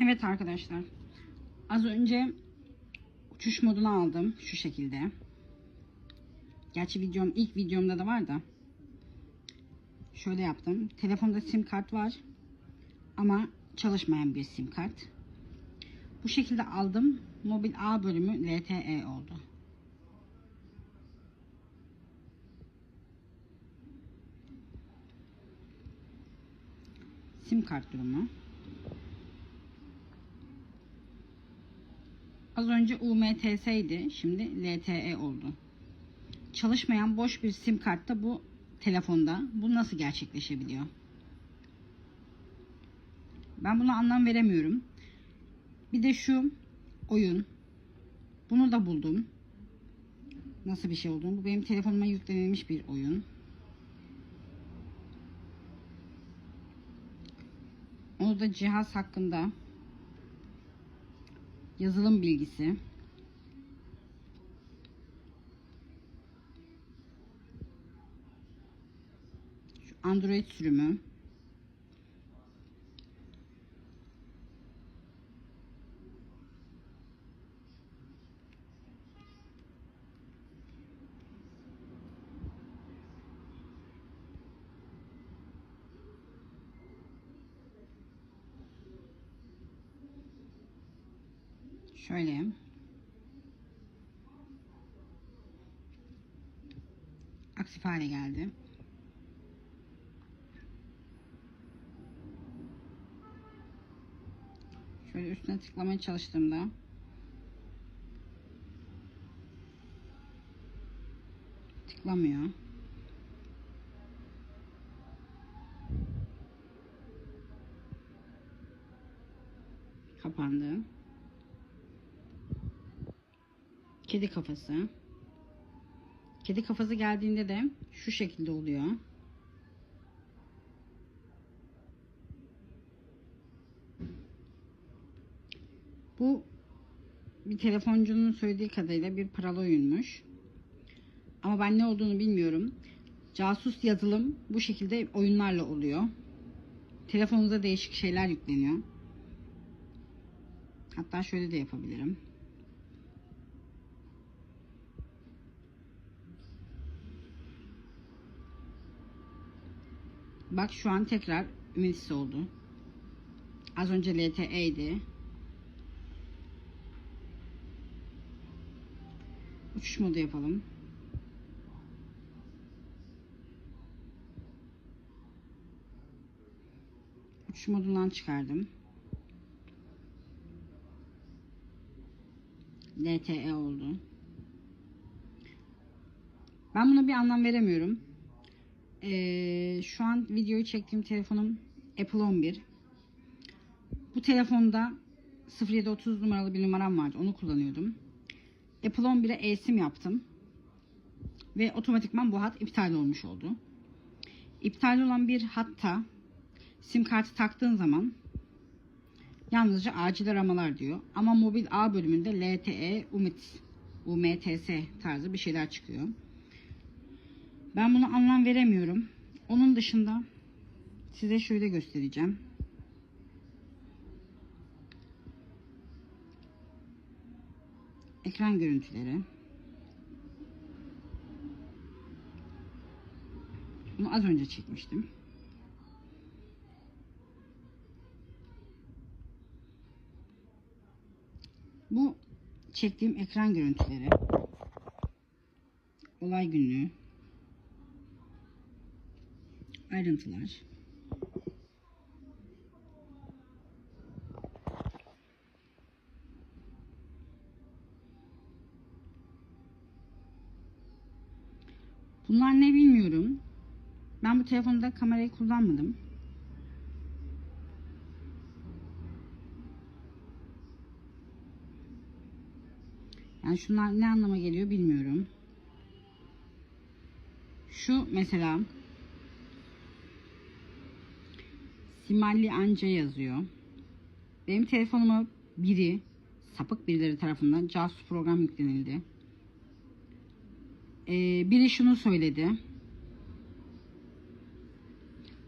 Evet arkadaşlar. Az önce uçuş modunu aldım şu şekilde. Gerçi videom ilk videomda da var da. Şöyle yaptım. Telefonda sim kart var. Ama çalışmayan bir sim kart. Bu şekilde aldım. Mobil A bölümü LTE oldu. Sim kart durumu. Az önce UMTS idi. Şimdi LTE oldu. Çalışmayan boş bir sim kartta bu telefonda. Bu nasıl gerçekleşebiliyor? Ben buna anlam veremiyorum. Bir de şu oyun. Bunu da buldum. Nasıl bir şey olduğunu. Bu benim telefonuma yüklenilmiş bir oyun. Onu da cihaz hakkında yazılım bilgisi. Android sürümü Şöyle. Aktif hale geldi. Şöyle üstüne tıklamaya çalıştığımda tıklamıyor. Kapandı. Kedi kafası. Kedi kafası geldiğinde de şu şekilde oluyor. Bu bir telefoncunun söylediği kadarıyla bir paralı oyunmuş. Ama ben ne olduğunu bilmiyorum. Casus yazılım bu şekilde oyunlarla oluyor. Telefonunuza değişik şeyler yükleniyor. Hatta şöyle de yapabilirim. Bak şu an tekrar ümitsiz oldu. Az önce LTE idi. Uçuş modu yapalım. Uçuş modundan çıkardım. LTE oldu. Ben buna bir anlam veremiyorum. Ee, şu an videoyu çektiğim telefonum Apple 11. Bu telefonda 0730 numaralı bir numaram vardı. Onu kullanıyordum. Apple 11'e e-sim yaptım. Ve otomatikman bu hat iptal olmuş oldu. İptal olan bir hatta sim kartı taktığın zaman yalnızca acil aramalar diyor. Ama mobil A bölümünde LTE, UMIT, UMTS tarzı bir şeyler çıkıyor. Ben buna anlam veremiyorum. Onun dışında size şöyle göstereceğim. Ekran görüntüleri. Bunu az önce çekmiştim. Bu çektiğim ekran görüntüleri. Olay günlüğü. Ayrıntılar. Bunlar ne bilmiyorum. Ben bu telefonda kamerayı kullanmadım. Yani şunlar ne anlama geliyor bilmiyorum. Şu mesela Simalli Anca yazıyor. Benim telefonuma biri sapık birileri tarafından casus program yüklenildi. Ee, biri şunu söyledi.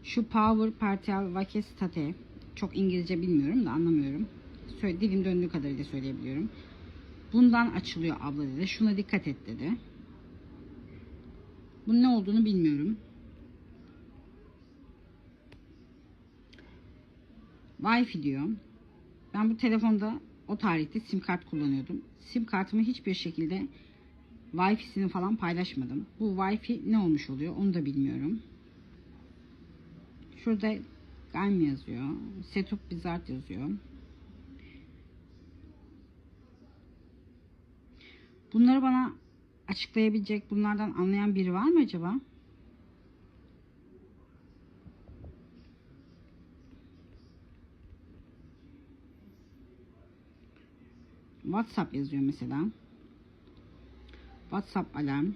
Şu power partial vaque state çok İngilizce bilmiyorum da anlamıyorum. Söyle, dilim döndüğü kadarıyla söyleyebiliyorum. Bundan açılıyor abla dedi. Şuna dikkat et dedi. Bunun ne olduğunu bilmiyorum. Wi-Fi diyor. Ben bu telefonda o tarihte sim kart kullanıyordum. Sim kartımı hiçbir şekilde Wi-Fi'sini falan paylaşmadım. Bu Wi-Fi ne olmuş oluyor onu da bilmiyorum. Şurada GAIM yazıyor. Setup Bizart yazıyor. Bunları bana açıklayabilecek, bunlardan anlayan biri var mı acaba? WhatsApp yazıyor mesela. WhatsApp alarm.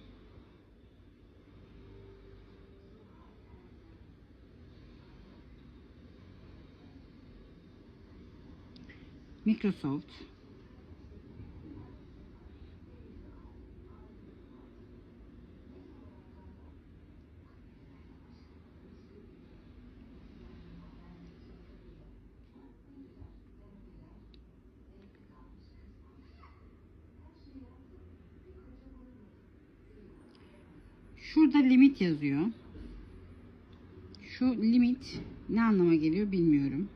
Microsoft. Şurada limit yazıyor. Şu limit ne anlama geliyor bilmiyorum.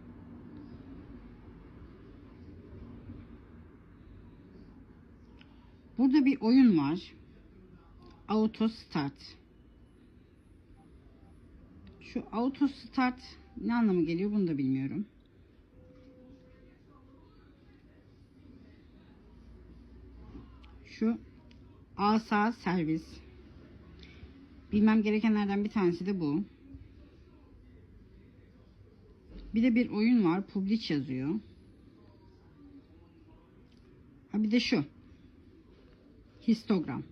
Burada bir oyun var. Auto Start. Şu Auto Start ne anlama geliyor bunu da bilmiyorum. Şu asa servis. Bilmem gerekenlerden bir tanesi de bu. Bir de bir oyun var. Publish yazıyor. Ha bir de şu. Histogram.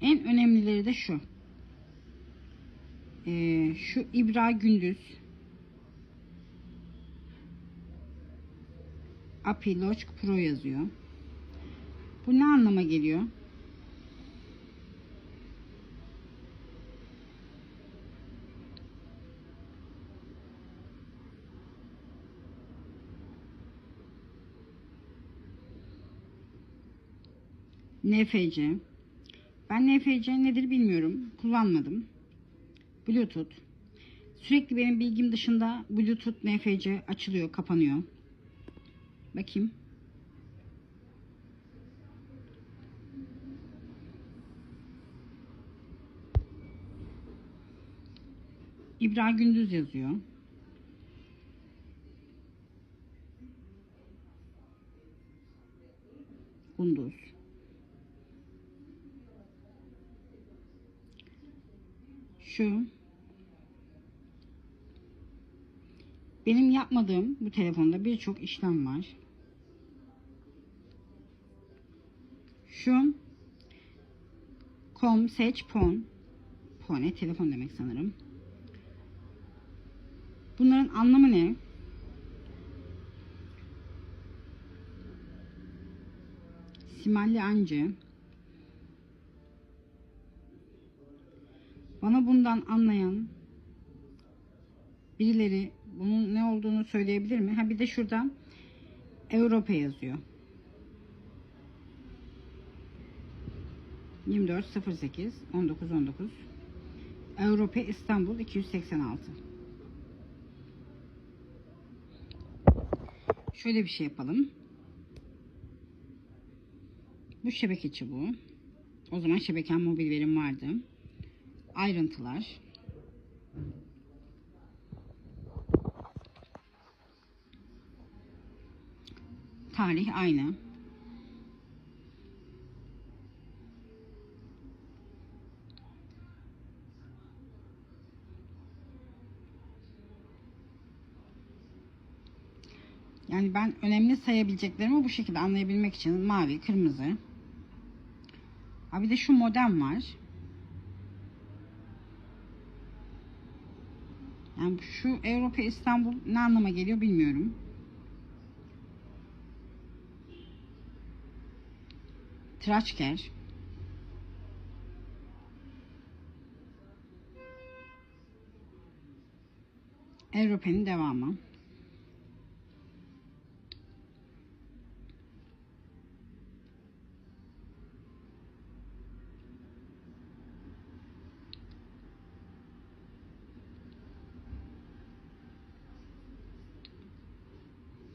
En önemlileri de şu. Ee, şu İbra Gündüz API Logic Pro yazıyor. Bu ne anlama geliyor? NFC. Ben NFC nedir bilmiyorum. Kullanmadım. Bluetooth. Sürekli benim bilgim dışında Bluetooth NFC açılıyor, kapanıyor. Bakayım. İbra Gündüz yazıyor. Gündüz. Şu. Benim yapmadığım bu telefonda birçok işlem var. Şu. Com seç pon. Pone telefon demek sanırım. Bunların anlamı ne? Simalli Anca. Bana bundan anlayan birileri bunun ne olduğunu söyleyebilir mi? Ha bir de şurada Avrupa yazıyor. 2408 1919 Avrupa İstanbul 286 Şöyle bir şey yapalım. Bu şebeke çubuğu. O zaman şebeken mobil verim vardı. Ayrıntılar. Tarih aynı. Yani ben önemli sayabileceklerimi bu şekilde anlayabilmek için mavi, kırmızı. Ha bir de şu modem var. Yani şu Avrupa İstanbul ne anlama geliyor bilmiyorum. Traçker. Aeropen'in devamı.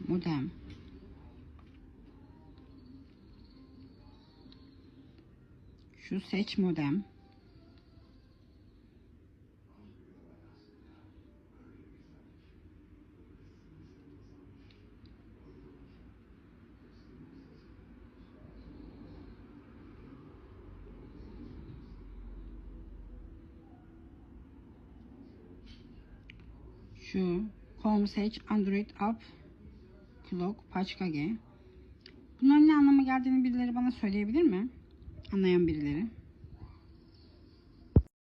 Modem. Şu seç modem. Şu Home seç Android App Clock Paçkage. Bunların ne anlama geldiğini birileri bana söyleyebilir mi? Anlayan birileri.